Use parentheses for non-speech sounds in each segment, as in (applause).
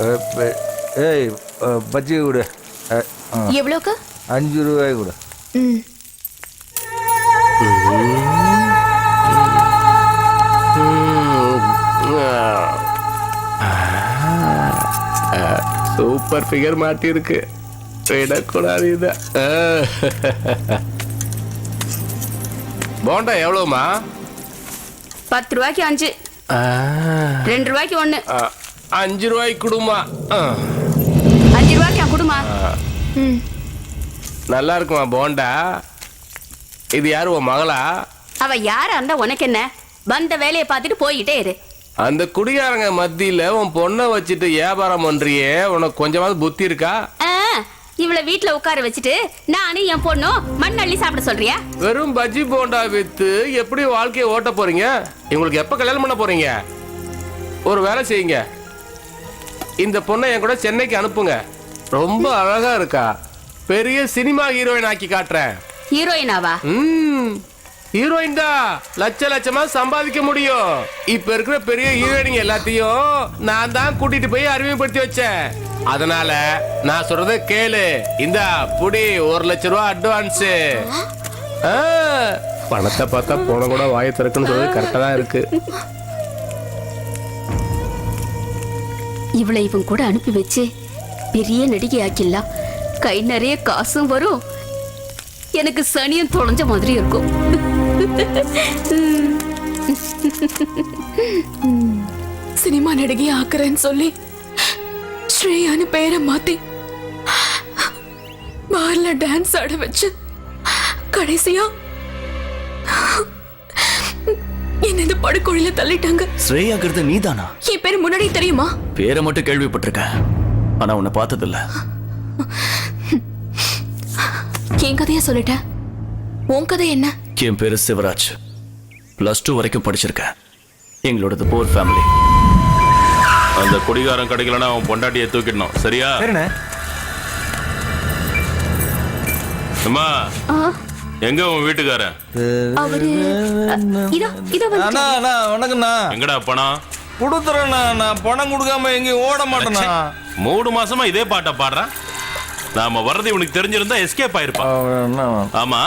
ஏய் பஜ்ஜி கொடு. எவ்வளோக்கு? அஞ்சு ரூபாய் கொடு. சூப்பர் ஃபிகர் மாட்டியிருக்கு. விடக்கூடாது இதை. போண்டா எவ்வளோமா பத்து ரூபாய்க்கு அஞ்சு. ரெண்டு ரூபாய்க்கு ஒண்ணு அஞ்சு ரூபாய்க்கு கொடுமா. அஞ்சு ரூபாய்க்கு குடுமா நல்லா இருக்குமா போண்டா இது யாரு உன் மகளா அவ யாரா இருந்தா உனக்கு என்ன வந்த வேலையை பார்த்துட்டு போய்கிட்டே இரு அந்த குடிகாரங்க மத்தியில உன் பொண்ணை வச்சுட்டு வியாபாரம் பண்றியே உனக்கு கொஞ்சமாவது புத்தி இருக்கா இவளை வீட்ல உட்கார வச்சுட்டு நானும் என் பொண்ணும் மண் அள்ளி சாப்பிட சொல்றியா வெறும் பஜ்ஜி போண்டா வித்து எப்படி வாழ்க்கையை ஓட்ட போறீங்க இவங்களுக்கு எப்ப கல்யாணம் பண்ண போறீங்க ஒரு வேலை செய்யுங்க இந்த பொண்ணை என் கூட சென்னைக்கு அனுப்புங்க. ரொம்ப அழகா இருக்கா. பெரிய சினிமா ஹீரோயின் ஆக்கி காட்டுறேன். ஹீரோயினாவா? ம். ஹீரோயின் தான். லட்ச லட்சமா சம்பாதிக்க முடியும். இப்ப இருக்கிற பெரிய ஹீரோயினிங்க எல்லாத்தையும் நான் தான் கூட்டிட்டு போய் அறிமுகப்படுத்தி வச்சேன். அதனால நான் சொல்றத கேளு. இந்த புடி ஒரு லட்ச ரூபா அட்வான்ஸ் பணத்தை பார்த்தா போன கூட வாயை திறக்குன்னு சொல்றது கரெக்டா தான் இருக்கு. இவளை இவன் கூட அனுப்பி வச்சு பெரிய நடிகை ஆக்கிடலாம் கை நிறைய காசும் வரும். எனக்கு சனியும் தொலைஞ்ச மாதிரி இருக்கும். சினிமா நடிகை ஆக்குறேன்னு சொல்லி ஸ்ரேயான்னு பேரை மாத்தி பார்ல டான்ஸ் ஆட வச்சு கடைசியா என்ன இந்த படுகொழில தள்ளிட்டாங்க. ஸ்ரேயாங்கிறது நீதானா? என் பேர் முன்னாடி தெரியுமா? பேரை மட்டும் கேள்விப்பட்டிருக்கேன் ஆனா உன்னை பார்த்ததில்ல. என் கதைய சொல்லிட்டேன் உன் கதை என்ன? என் பேரு சிவராஜ். பிளஸ் டூ வரைக்கும் படிச்சிருக்கேன் எங்களோடது போர் ஃபேமிலி அந்த குடிகாரன் கிடைக்கலன்னா அவன் பொண்டாட்டியை தூக்கிடணும். சரியா? சரிண்ணே அம்மா. எங்க உன் வீட்டுக்காரன்? அவரு இதோ இதோ வந்து அண்ணா அண்ணா வணக்கம்ண்ணா. எங்கடா பணம் கொடுத்துறேண்ணா நான் பணம் கொடுக்காம எங்கேயும் ஓட மாட்டேண்ணா. மூணு மாசமா இதே பாட்டை பாடுறான் நாம வர்றது இவனுக்கு தெரிஞ்சிருந்தா எஸ்கேப் ஆயிருப்பான் ஆமா.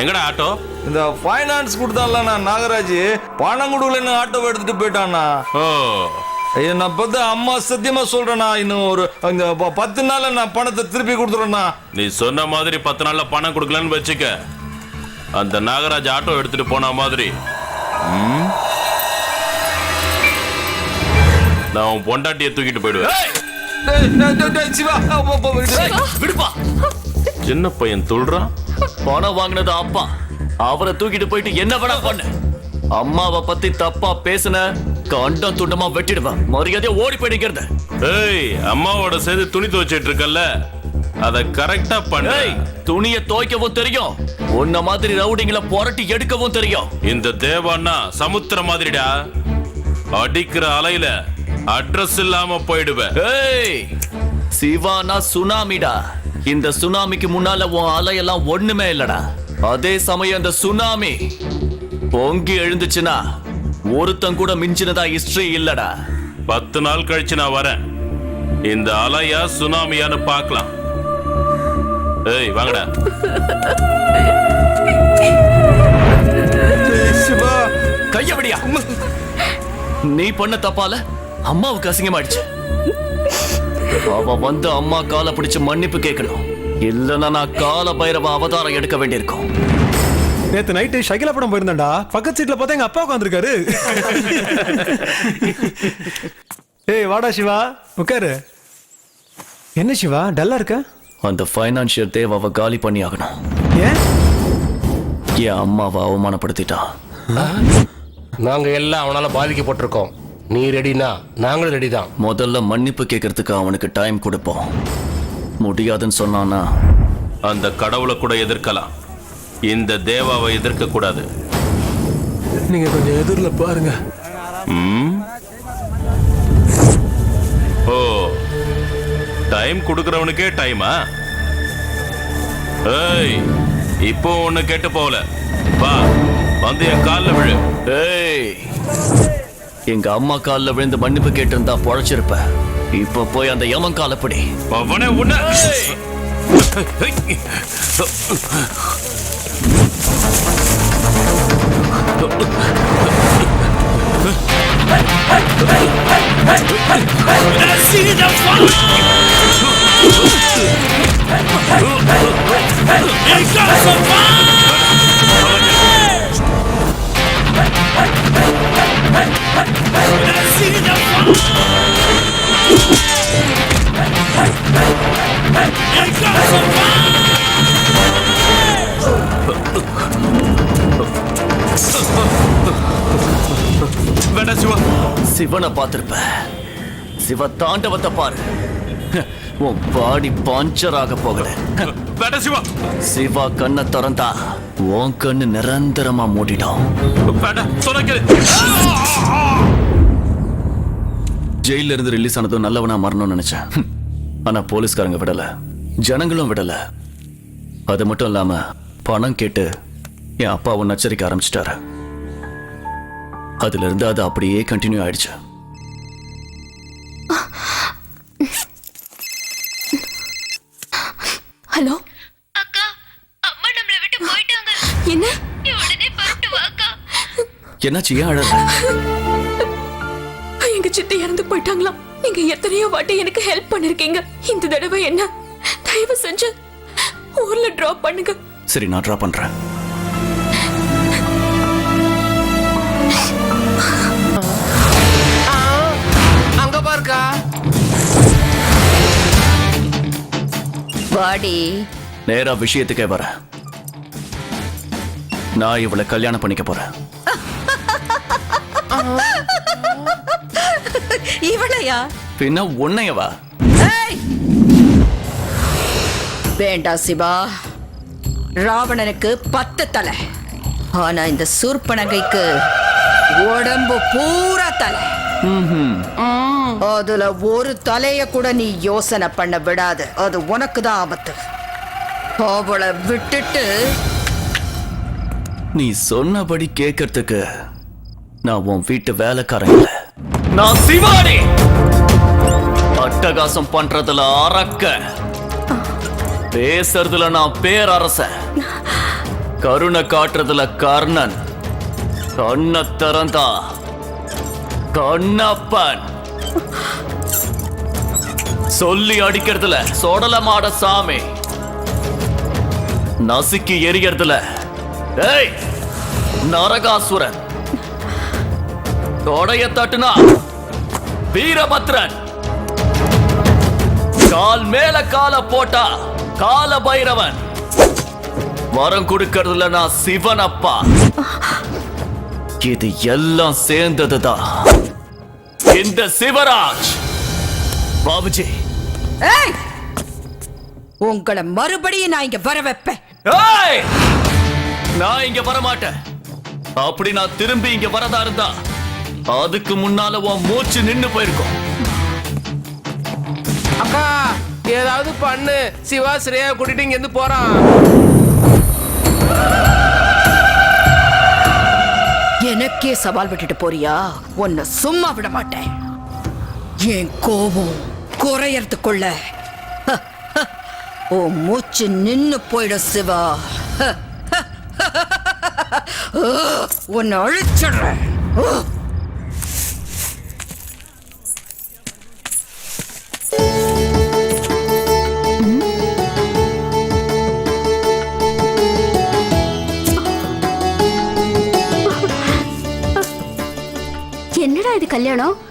எங்கடா ஆட்டோ? இந்த ஃபைனான்ஸ் கொடுத்தான்ல நாகராஜ். பணம் கொடுக்கலன்னு ஆட்டோவை எடுத்துட்டு போயிட்டாண்ணா ஓ. நான் பார்த்து அம்மா சத்தியமா சொல்றேண்ணா இன்னும் ஒரு இந்த பத்து நாள்ல நான் பணத்தை திருப்பி கொடுத்துறேண்ணா நீ சொன்ன மாதிரி பத்து நாள்ல பணம் கொடுக்கலன்னு வச்சுக்க. அந்த நாகராஜ் ஆட்டோ எடுத்துட்டு போன மாதிரி. ம்? நான் உன் பொண்டாட்டியை தூக்கிட்டு போயிடுவேன். சின்ன பையன் துள்றான் பணம் வாங்கினது அப்பா. அவரை தூக்கிட்டு போயிட்டு என்ன வேணா பண்ணு. அம்மாவை பத்தி தப்பா பேசுன கண்டம் துண்டமா வெட்டிடுவேன் மரியாதையா ஓடி போயிடுங்கிறது ஏய் அம்மாவோட சேர்ந்து துணி துவைச்சிட்டு இருக்கல்ல? அத கரெக்டா பண்ணு. துணியை துவைக்கவும் தெரியும். உன்ன மாதிரி ரவுடிங்களை புரட்டி எடுக்கவும் தெரியும். இந்த தேவான்னா சமுத்திரம் மாதிரிடா. அடிக்கிற அலையில அட்ரஸ் இல்லாம போயிடுவேன் ஏய் சிவானா சுனாமிடா. இந்த சுனாமிக்கு முன்னால உன் அலையெல்லாம் ஒண்ணுமே இல்லடா. அதே சமயம் இந்த சுனாமி பொங்கி எழுந்துச்சுன்னா ஒருத்தன் கூட மிஞ்சினதா ஹிஸ்டரி இல்லடா. பத்து நாள் கழிச்சு நான் வரேன். இந்த அலையா சுனாமியான்னு பார்க்கலாம். ஏய் வாங்கடா. சிவா. கையபடியா நீ பண்ண தப்பால அம்மாவுக்கு அசிங்கமாயிடுச்சு. அவ வந்து அம்மா காலை பிடிச்சு மன்னிப்பு கேட்கணும். இல்லைன்னா நான் கால பைரவ அவதாரம் எடுக்க வேண்டியிருக்கும். நேத்து நைட்டு ஷகிலா படம் போயிருந்தேன்டா. பக்கத்து சீட்ல பார்த்தா எங்க அப்பா உட்காந்துருக்காரு ஏய் வாடா சிவா. உட்காரு. என்ன சிவா டல்லா இருக்க? அந்த ஃபைனான்சியல் தேவாவை காலி பண்ணி ஆகணும். ஏன்? என் அம்மாவை அவமானப்படுத்திட்டான் நாங்க எல்லாம் அவனால பாதிக்கப்பட்டிருக்கோம். நீ ரெடினா நாங்களும் ரெடி தான். முதல்ல மன்னிப்பு கேட்கறதுக்கு அவனுக்கு டைம் கொடுப்போம். முடியாதுன்னு சொன்னானா அந்த கடவுளை கூட எதிர்க்கலாம். இந்த தேவாவை எதிர்க்க கூடாது நீங்க கொஞ்சம் எதிரில் பாருங்க? ஓ டைம் கொடுக்கறவனுக்கே டைமா ஏய் இப்போ ஒண்ணு கேட்டு போகல. வா வந்து என் கால்ல விழு. ஏய். எங்க அம்மா கால்ல விழுந்து மன்னிப்பு கேட்டிருந்தா பொழைச்சிருப்ப. இப்ப போய் அந்த யமன் காலப்படி. அவனே உன்ன Decida, Encaça, vai! Decida, Encaça, vai! சிவனை பார்த்திருப்ப. சிவ தாண்டவத்தை பாரு. உன் பாடி பஞ்சர் ஆக போகுது சிவா. சிவா கண்ணை திறந்தா உன் கண்ணு நிரந்தரமா மூடிடும். ஜெயில இருந்து ரிலீஸ் ஆனதும் நல்லவனா மரணம்னு நினைச்சேன். ஆனா போலீஸ்காரங்க விடல. ஜனங்களும் விடல. அது மட்டும் இல்லாம பணம் கேட்டு என் அப்பாவை நச்சரிக்க ஆரம்பிச்சிட்டாரு. அதுல இருந்து அது அப்படியே கண்டினியூ ஆயிடுச்சு. ஹலோ? அக்கா அம்மா நம்மளை விட்டு போயிட்டாங்க. என்ன? நீ உடனே புறப்பட்டு வாக்கா என்னாச்சு? ஏன் அழற? எங்க சித்தி இறந்து போயிட்டாங்களாம் நீங்க எத்தனையோ வாட்டி எனக்கு ஹெல்ப் பண்ணிருக்கீங்க. இந்த தடவை என்ன? தயவு செஞ்சு ஊர்ல டிராப் பண்ணுங்க. சரி நான் ட்ரா பண்றேன். வாடி. நேரா விஷயத்துக்கே வரேன் நான் இவளை கல்யாணம் பண்ணிக்க போறேன். (laughs) இவளையா? பின்ன உன்னையவா வேண்டாம் சிவா. ராவணனுக்கு பத்து தலை. ஆனா இந்த சூர்பனகைக்கு உடம்பு பூரா தலை. ம். அதுல ஒரு தலைய கூட நீ யோசனை பண்ண விடாது. அது உனக்கு தான் ஆபத்து. அவளை விட்டுட்டு நீ சொன்னபடி கேட்கறதுக்கு நான் உன் வீட்டு வேலைக்காரன் இல்ல. நான் சிவாடி அட்டகாசம் பண்றதுல அரக்க. பேசுறதுல நான் பேரரசன். கருணை காட்டுறதுல கர்ணன். கண்ண திறந்தா கண்ணப்பன். சொல்லி அடிக்கிறதுல சொடலமாட சாமி. நசுக்கி எரியறதுல ஏய் நரகாசுரன். தொடைய தட்டுனா வீரபத்ரன். கால் மேல கால போட்டா கால பைரவன். வரம் கொடுக்கறதுல நான் சிவன் அப்பா இது எல்லாம் சேர்ந்ததுதான். இந்த சிவராஜ். பாபுஜி ஏய்! உங்களை மறுபடியும் நான் இங்க வர வைப்பேன். ஏய்! நான் இங்க வர மாட்டேன் அப்படி நான் திரும்பி இங்க வரதா இருந்தா அதுக்கு முன்னால உன் மூச்சு நின்னு போயிருக்கும். அக்கா ஏதாவது பண்ணு. சிவா ஸ்ரேயா கூட்டிட்டு இங்க இருந்து போறான். எனக்கே சவால் விட்டுட்டு போறியா? உன்னை சும்மா விட மாட்டேன். என் கோபம் குறையறதுக்குள்ள. ஹ, ஹ, மூச்சு நின்னு போயிடும் சிவா. ஹ, ஹ, உன்னை அழிச்சிடுறேன். என்னடா இது கல்யாணம்?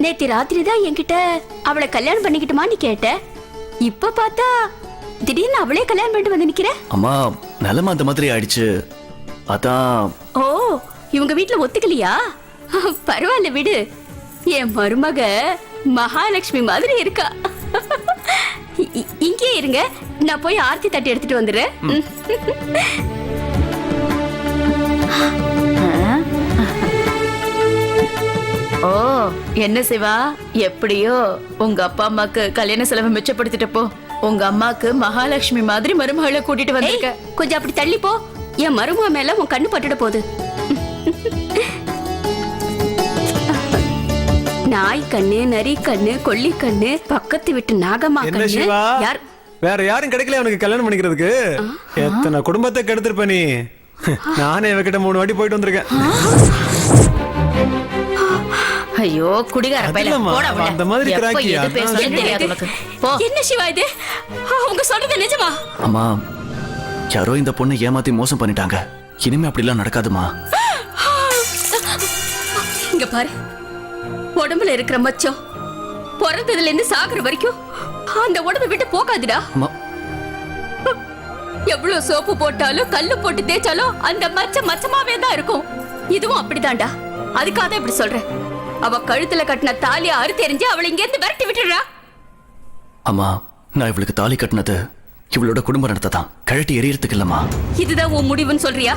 நேத்து ராத்திரி தான் என்கிட்ட அவளை கல்யாணம் பண்ணிக்கிட்டுமான்னு கேட்ட. இப்ப பார்த்தா திடீர்னு அவளே கல்யாணம் பண்ணிட்டு வந்து நிக்கிற? அம்மா நிலைமை அந்த மாதிரி ஆயிடுச்சு. அதான். ஓ இவங்க வீட்ல ஒத்துக்கலையா? பரவாயில்ல விடு. என் மருமக மகாலட்சுமி மாதிரி இருக்கா. இ- இ- இங்கேயே இருங்க. நான் போய் ஆர்த்தி தட்டி எடுத்துட்டு வந்துடுறேன். (laughs) ஓ என்ன சிவா? எப்படியோ? உங்க அப்பா அம்மாக்கு கல்யாண செலவு மிச்சப்படுத்திட்ட போ. உங்க அம்மாக்கு மகாலட்சுமி மாதிரி மருமகளை கூட்டிட்டு வந்திருக்க. கொஞ்சம் அப்படி தள்ளி போ. என் மருமக மேல உன் கண்ணு பட்டுட போகுது. நாய் கண்ணு நரி கண்ணு கொல்லி கண்ணு பக்கத்து வீட்டு என்ன கண்ணு. சிவா? யார்? வேற யாரும் கிடைக்கல அவனுக்கு கல்யாணம் பண்ணிக்கிறதுக்கு? எத்தனை குடும்பத்தை கெடுத்திருப்ப நீ? நானே இவகிட்ட மூணு வாட்டி போயிட்டு வந்திருக்கேன். ஐயோ குடிகார பையல அதில்லம்மா, போடா உள்ள. அந்த மாதிரி எப்ப கிராக்கி, எது அதான் பேசுறதுன்னு சொல்றேன். தெரியாது உனக்கு. போ. என்ன சிவா இது? அவங்க சொல்றது நிஜமா? அம்மா யாரோ இந்த பொண்ணை ஏமாத்தி மோசம் பண்ணிட்டாங்க. இனிமே அப்படிலாம் நடக்காதுமா. இங்க பாரு. உடம்புல இருக்கிற மச்சம் பிறந்ததுல இருந்து சாகுற வரைக்கும் அந்த உடம்பை விட்டு போகாதுடா. அம்மா. எவ்வளவு சோப்பு போட்டாலும் கல்லு போட்டு தேய்ச்சாலும் அந்த மச்சம் மச்சமாவே தான் இருக்கும். இதுவும் அப்படிதான்டா. அதுக்காக தான் இப்படி சொல்றேன். அவ கழுத்துல கட்டின தாலியை அறுத்து எறிஞ்சு அவளை இங்க இருந்து விரட்டி விட்டுடுறா. அம்மா நான் இவளுக்கு தாலி கட்டினது இவளோட குடும்ப நடத்த தான். கழட்டி எரியறதுக்கு இல்லம்மா. இதுதான் உன் முடிவுன்னு சொல்றியா?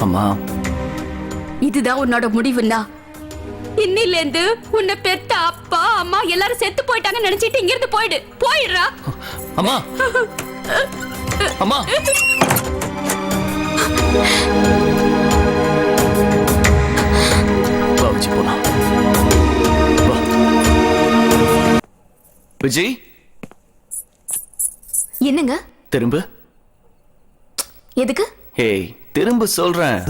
அம்மா. இதுதான் உன்னோட முடிவுன்னா. இன்னில இருந்து உன்னை பெத்த அப்பா அம்மா எல்லாரும் செத்து போயிட்டாங்கன்னு நினைச்சிட்டு இங்க இருந்து போயிடு. போயிடுறா. அம்மா. அம்மா. விஜய் போலாம். விஜய் என்னங்க? திரும்ப. எதுக்கு? ஏய் திரும்ப சொல்றேன்.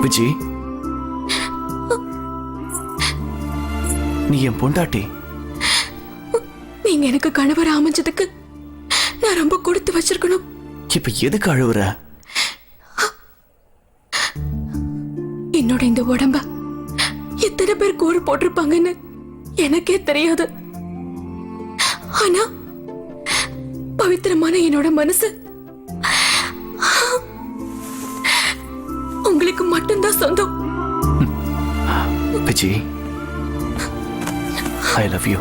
விஜய் நீ என் பொண்டாட்டி. நீங்க எனக்கு கணவர் அமைஞ்சதுக்கு ரொம்ப கொடுத்து வச்சிருக்கணும். இப்ப எதுக்கு அழுவுற? என்னோட இந்த உடம்ப எத்தனை பேர் கூறு போட்டிருப்பாங்கன்னு எனக்கே தெரியாது. ஆனா பவித்திரமான என்னோட மனசு உங்களுக்கு மட்டும்தான் சொந்தம். விஜய் ஐ லவ் யூ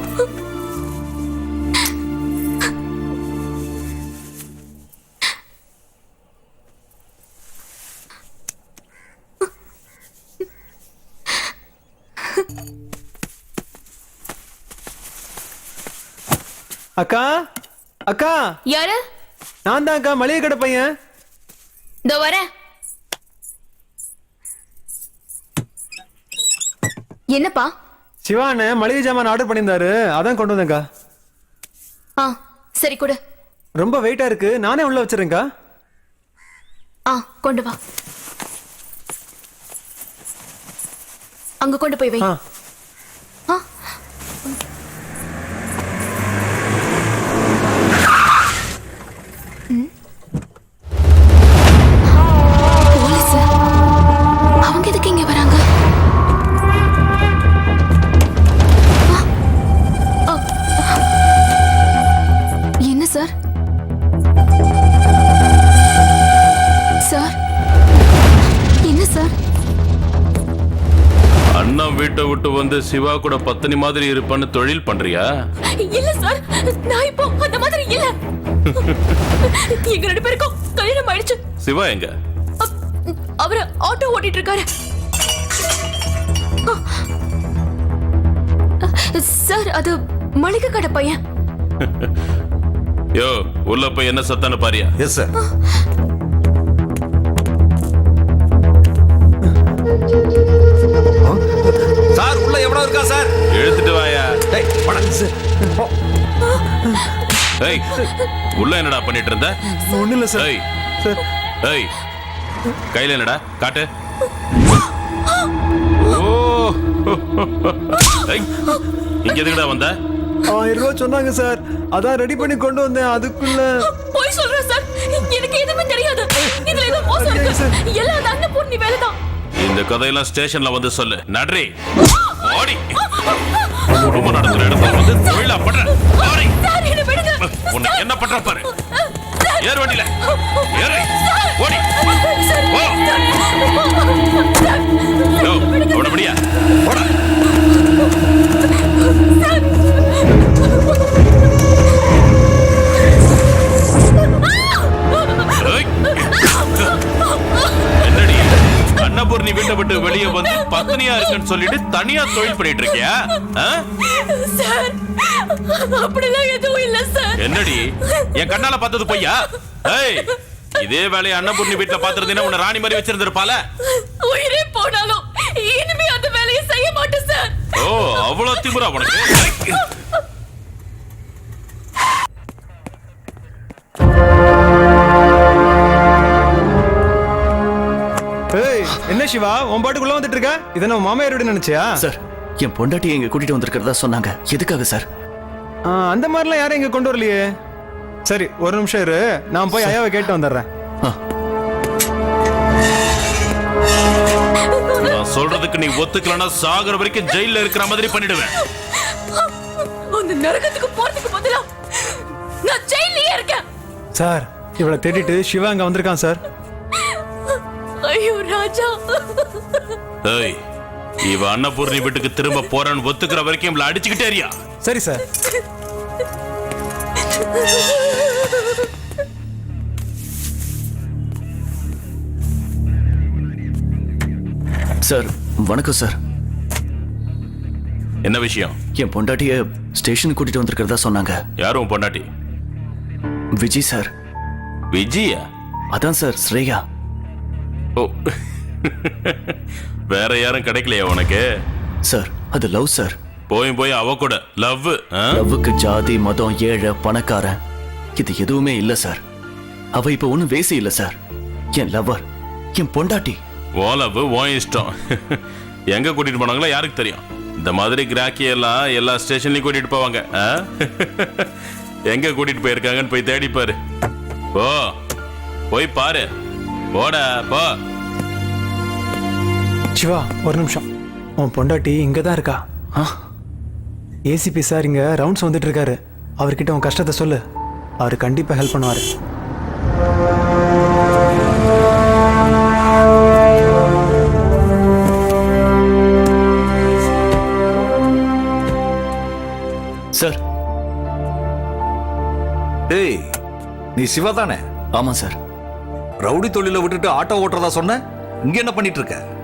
அக்கா அக்கா. யாரு? நான் தான் அக்கா மளிகை கடை பையன். இதோ வரேன் என்னப்பா? சிவானு மளிகை ஜாமான் ஆர்டர் பண்ணியிருந்தாரு. அதான் கொண்டு வந்தேன்க்கா ஆ சரி கொடு. ரொம்ப வெயிட்டா இருக்கு. நானே உள்ள வச்சிருக்கேன்க்கா ஆ கொண்டு வா. அங்க கொண்டு போய் வை. ஆ. வந்து சிவா கூட பத்தினி மாதிரி இருப்பான்னு தொழில் பண்றியா? இல்ல சார் நான் இப்போ அந்த மாதிரி இல்ல. எங்க ரெண்டு பேருக்கும் கல்யாணம் ஆயிடுச்சு. சிவா எங்க? அவரு ஆட்டோ ஓட்டிட்டு இருக்காரு சார் அது மளிகை கடை பையன். யோ உள்ள போய் என்ன சத்தான பாரியா? எஸ் சார் இருக்கா சார். எழுத்துட்டு வாயா. டேய் வாடா. ஏய் உள்ள என்னடா பண்ணிட்டு இருந்த? ஒண்ணும் இல்ல சார். ஏய் சார். ஏய் கையில என்னடா? காட்டு. ஓ. ஏய், இங்க எதுக்குடா வந்த? ஆயிரம் ரூபாய் சொன்னாங்க சார். அதான் ரெடி பண்ணி கொண்டு வந்தேன். அதுக்குள்ள போய் சொல்றேன் சார். எனக்கு எதுவுமே தெரியாது. இதுல ஏதோ மோசம் இருக்கு. எல்லாம் அந்த அண்ணன் பொண்ணு வேலைதான். இந்த கதையெல்லாம் ஸ்டேஷன்ல வந்து சொல்லு. நன்றி. ஓடி குடும்பம் நடத்துற இடத்துல வந்து தொழிலா பண்ற. சார் உன்னை என்ன பண்ற பாரு. ஏறு வண்டியில. ஏறு. ஓடி. சார் போ. அன்னபூர்ணி வீட்டை விட்டு வெளியே வந்து பத்தினியா இருக்குன்னு சொல்லிட்டு தனியா தொழில் பண்ணிட்டு இருக்கியா? சார் அப்படிலாம் எதுவும் இல்ல சார். என்னடி? என் கண்ணால பார்த்தது பொய்யா? ஏய் இதே வேலையை அன்னபூர்ணி வீட்டுல பாத்துருந்தீங்கன்னா உன்னை ராணி மாதிரி வச்சிருந்திருப்பால உயிரே போனாலும் இனிமே அந்த வேலையை செய்ய மாட்டேன் சார். ஓ அவ்வளவு திமிரா உனக்கு? என்ன சிவா உன் பாட்டுக்குள்ள வந்துட்டு இருக்க இதை நம்ம மாமையார் வீடு நினைச்சியா? சார் என் பொண்டாட்டி எங்க கூட்டிட்டு வந்திருக்கிறதா சொன்னாங்க. எதுக்காக சார்? அந்த மாதிரிலாம் யாரும் இங்க கொண்டு வரலையே. சரி ஒரு நிமிஷம் இரு. நான் போய் ஐயாவை கேட்டு வந்துடுறேன். ஆ, நான் சொல்றதுக்கு நீ ஒத்துக்கலன்னா சாகுற வரைக்கும் ஜெயில இருக்கிற மாதிரி பண்ணிடுவேன். அந்த நரகத்துக்கு போறதுக்கு பதிலா நான் ஜெயிலே இருக்கேன். சார் இவளை தேடிட்டு சிவா அங்க வந்திருக்கான் சார். ஏய் இவ அன்னபூர்ணி வீட்டுக்கு திரும்ப போறேன்னு ஒத்துக்கிற வரைக்கும் இவளை அடிச்சுக்கிட்டே இருயா சரி சார். சார் வணக்கம் சார். என்ன விஷயம்? என் பொண்டாட்டிய ஸ்டேஷனுக்கு கூட்டிட்டு வந்திருக்கிறதா சொன்னாங்க. யாரும் பொண்டாட்டி? விஜய் சார். விஜயா? அதான் சார் ஸ்ரேயா. ஓ. வேற யாரும் கிடைக்கலையா உனக்கு? சார் அது லவ் சார் போய் போய் அவ கூட. லவ் லவ்வுக்கு ஜாதி மதம் ஏழை பணக்காரன். இது எதுவுமே இல்ல சார் அவ இப்ப ஒண்ணும் வேசி இல்ல சார் என் லவ்வர் என் பொண்டாட்டி. ஓ லவ் ஓ இஷ்டம். எங்க கூட்டிட்டு போனாங்களோ யாருக்கு தெரியும்? இந்த மாதிரி கிராக்கி எல்லாம் எல்லா ஸ்டேஷன்லயும் கூட்டிட்டு போவாங்க? எங்க கூட்டிட்டு போயிருக்காங்கன்னு போய் தேடி பாரு போ. போய் பாரு. போடா போ. சிவா ஒரு நிமிஷம். உன் பொண்டாட்டி இங்க தான் இருக்கா? ஆ? ஏசிபி சார் இங்க ரவுண்ட்ஸ் வந்துட்டு இருக்காரு. அவர்கிட்ட உன் கஷ்டத்தை சொல்லு. அவர் கண்டிப்பா ஹெல்ப் பண்ணுவாரு. சார் டேய் நீ சிவா தானே? ஆமா சார் ரவுடி தொழிலை விட்டுட்டு ஆட்டோ ஓட்டுறதா சொன்ன? இங்க என்ன பண்ணிட்டு இருக்க?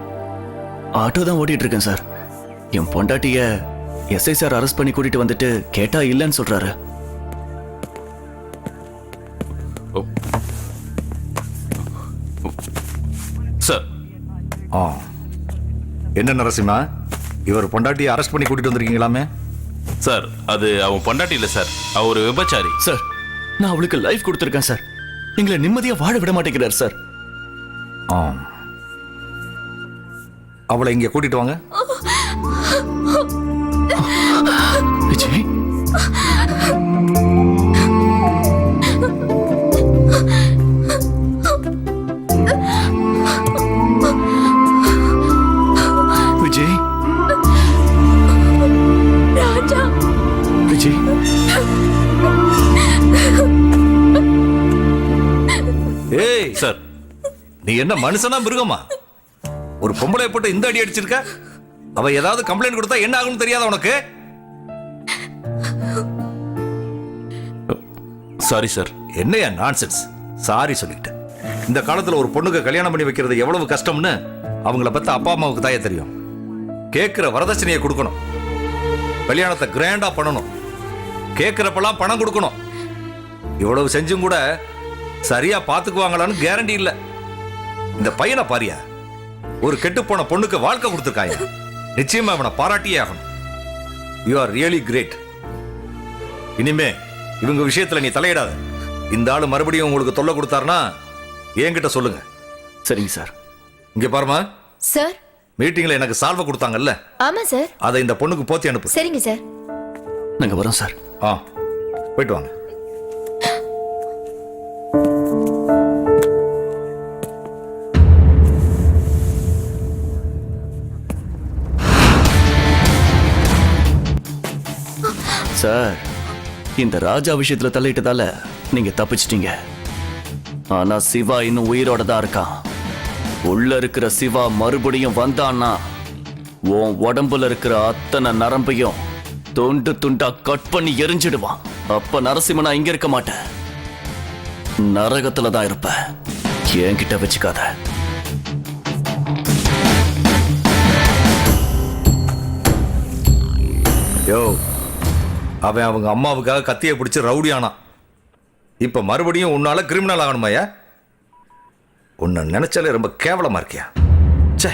ஆட்டோ தான் ஓட்டிட்டு இருக்கேன் சார். என் பொண்டாட்டிய எஸ்ஐ சார் அரெஸ்ட் பண்ணி கூட்டிட்டு வந்துட்டு கேட்டா இல்லைன்னு சொல்றாரு. சார். ஆ. என்ன நரசிம்மா? இவர் பொண்டாட்டியை அரெஸ்ட் பண்ணி கூட்டிட்டு வந்திருக்கீங்களாமே? சார் அது அவன் பொண்டாட்டி இல்ல சார். அவ ஒரு விபச்சாரி. சார் நான் அவளுக்கு லைஃப் கொடுத்துருக்கேன் சார். எங்களை நிம்மதியா வாழ விட மாட்டேங்கிறார் சார். ஆ. அவளை இங்க கூட்டிட்டு வாங்க. விஜய் விஜய். ராஜா. விஜய். ஏய் சார் நீ என்ன மனுஷனா மிருகமா? ஒரு பொம்பளை போட்டு இந்த அடி அடிச்சிருக்க? அவ ஏதாவது கம்ப்ளைண்ட் கொடுத்தா என்ன ஆகும்னு தெரியாதா உனக்கு? சாரி சார் என்னையா நான்சென்ஸ் சாரி சொல்லிட்டேன். இந்த காலத்துல ஒரு பொண்ணுக்கு கல்யாணம் பண்ணி வைக்கிறது எவ்வளவு கஷ்டம்னு அவங்கள பத்தி அப்பா அம்மாவுக்கு தாயே தெரியும். கேட்கிற வரதட்சணையை கொடுக்கணும். கல்யாணத்தை கிராண்டா பண்ணணும். கேட்கிறப்பெல்லாம் பணம் கொடுக்கணும். இவ்வளவு செஞ்சும் கூட சரியா பாத்துக்குவாங்களான்னு கேரண்டி இல்ல. இந்த பையனை பாரியா? ஒரு கெட்டுப்போன பொண்ணுக்கு வாழ்க்கை கொடுத்துருக்காயா? நிச்சயமா அவனை பாராட்டியே ஆகணும். யூ ஆர் ரியலி கிரேட் இனிமே இவங்க விஷயத்துல நீ தலையிடாத. இந்த ஆளு மறுபடியும் உங்களுக்கு தொல்லை கொடுத்தாருன்னா என்கிட்ட சொல்லுங்க. சரிங்க சார். இங்க பாருமா. சார். மீட்டிங்ல எனக்கு சால்வை கொடுத்தாங்கல்ல. ஆமா சார். அதை இந்த பொண்ணுக்கு போத்தி அனுப்பு. சரிங்க சார். நாங்க வரோம் சார். ஆ போயிட்டு வாங்க. சார் இந்த ராஜா விஷயத்துல தள்ளிட்டதால நீங்க தப்பிச்சிட்டீங்க. ஆனா சிவா இன்னும் உயிரோட தான் இருக்கான். உள்ள இருக்கிற சிவா மறுபடியும் வந்தான்னா உன் உடம்புல இருக்கிற அத்தனை நரம்பையும் துண்டு துண்டா கட் பண்ணி எரிஞ்சிடுவான். அப்ப நரசிம்மனா இங்க இருக்க மாட்டேன். நரகத்துல தான் இருப்ப. என்கிட்ட வச்சுக்காத. யோ அவன் அவங்க அம்மாவுக்காக கத்தியை பிடிச்சி ரவுடி ஆனான் இப்ப மறுபடியும் உன்னால கிரிமினல் ஆகணுமாயா உன்னை நினைச்சாலே ரொம்ப கேவலமா இருக்கியா? ச்சே.